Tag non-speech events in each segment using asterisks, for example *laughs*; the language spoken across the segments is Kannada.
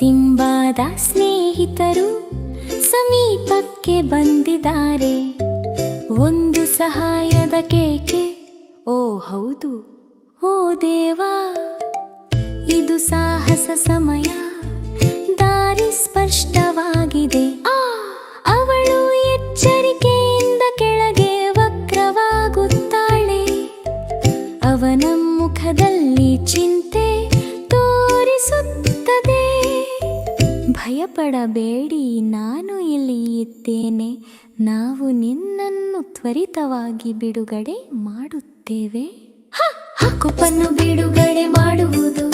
ಸಿಂಬಾದ ಸ್ನೇಹಿತರು ಸಮೀಪಕ್ಕೆ ಬಂದಿದ್ದಾರೆ. ಒಂದು ಸಹಾಯದ ಕೇಕೆ. ಓ ಹೌದು. ಓ ದೇವಾ. ಇದು ಸಾಹಸ ಸಮಯ. ದಾರಿ ಸ್ಪಷ್ಟವಾಗಿದೆ. ಆ, ಅವಳು ಎಚ್ಚರಿಕೆಯಿಂದ ಕೆಳಗೆ ವಕ್ರವಾಗುತ್ತಾಳೆ. ಅವನ ಮುಖದಲ್ಲಿ ಚಿಂತೆ ತೋರಿಸುತ್ತದೆ ಭಯಪಡಬೇಡಿ ನಾನು ಇಲ್ಲಿ ಇದ್ದೇನೆ. ನಾವು ನಿನ್ನನ್ನು ತ್ವರಿತವಾಗಿ ಬಿಡುಗಡೆ ಮಾಡುತ್ತೇವೆ. ಹಕ್ಕುಪನ್ನು ಬಿಡುಗಡೆ ಮಾಡುವುದು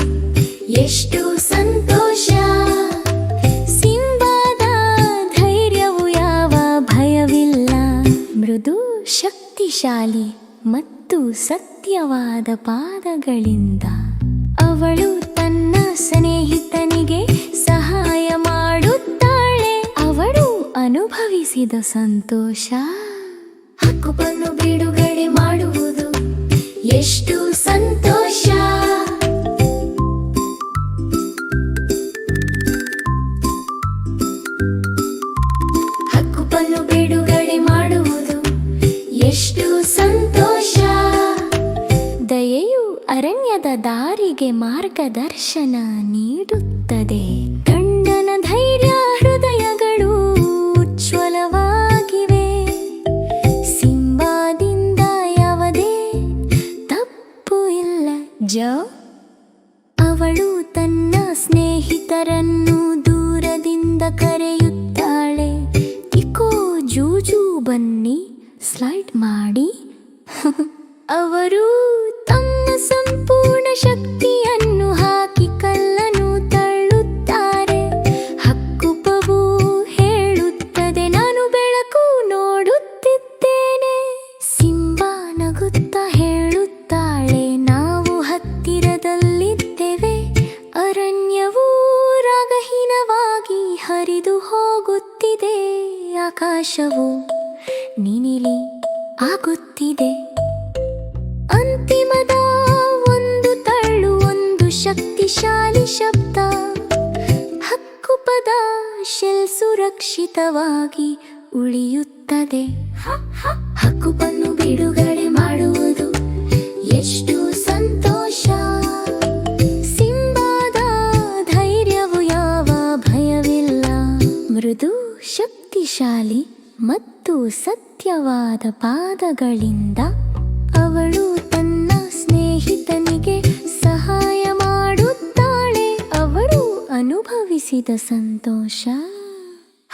ಎಷ್ಟು ಸಂತೋಷ. ಸಿಂಬಾದ ಧೈರ್ಯವು ಯಾವ ಭಯವಿಲ್ಲ. ಮೃದು ಶಕ್ತಿಶಾಲಿ ಮತ್ತು ಸತ್ಯವಾದ ಪಾದಗಳಿಂದ ಅನುಭವಿಸಿದ ಸಂತೋಷ. ಹಕ್ಕುಪನ್ನು ಬಿಡುಗಡೆ ಮಾಡುವುದು ಎಷ್ಟು ಸಂತೋಷ. ಹಕ್ಕುಪನ್ನು ಬಿಡುಗಡೆ ಮಾಡುವುದು ಎಷ್ಟು ಸಂತೋಷ. ದಯೆಯು ಅರಣ್ಯದ ದಾರಿಗೆ ಮಾರ್ಗದರ್ಶನ ನೀಡುತ್ತದೆ. ಜ? ಅವಳು ತನ್ನ ಸ್ನೇಹಿತರನ್ನು ದೂರದಿಂದ ಕರೆಯುತ್ತಾಳೆ. ಇಕೋ, ಜೂಜು, ಬನ್ನಿ, ಸ್ಲೈಡ್ ಮಾಡಿ. *laughs* ಅವರು ತಮ್ಮ ಸಂಪೂರ್ಣ ಶಕ್ತಿಯನ್ನು ಆಕಾಶವು ನಿನಿಲಿ ಆಗುತ್ತಿದೆ. ಅಂತಿಮದ ಒಂದು ತಳ್ಳು, ಒಂದು ಶಕ್ತಿಶಾಲಿ ಶಬ್ದ. ಹಕ್ಕುಪದ ಶೆಲ್ ಸುರಕ್ಷಿತವಾಗಿ ಉಳಿಯುತ್ತದೆ. ಹಕ್ಕುಪನ್ನು ಬಿಡುಗಡೆ ಶಕ್ತಿಶಾಲಿ ಮತ್ತು ಸತ್ಯವಾದ ಪಾದಗಳಿಂದ ಅವಳು ತನ್ನ ಸ್ನೇಹಿತನಿಗೆ ಸಹಾಯ ಮಾಡುತ್ತಾಳೆ. ಅವಳು ಅನುಭವಿಸಿದ ಸಂತೋಷ.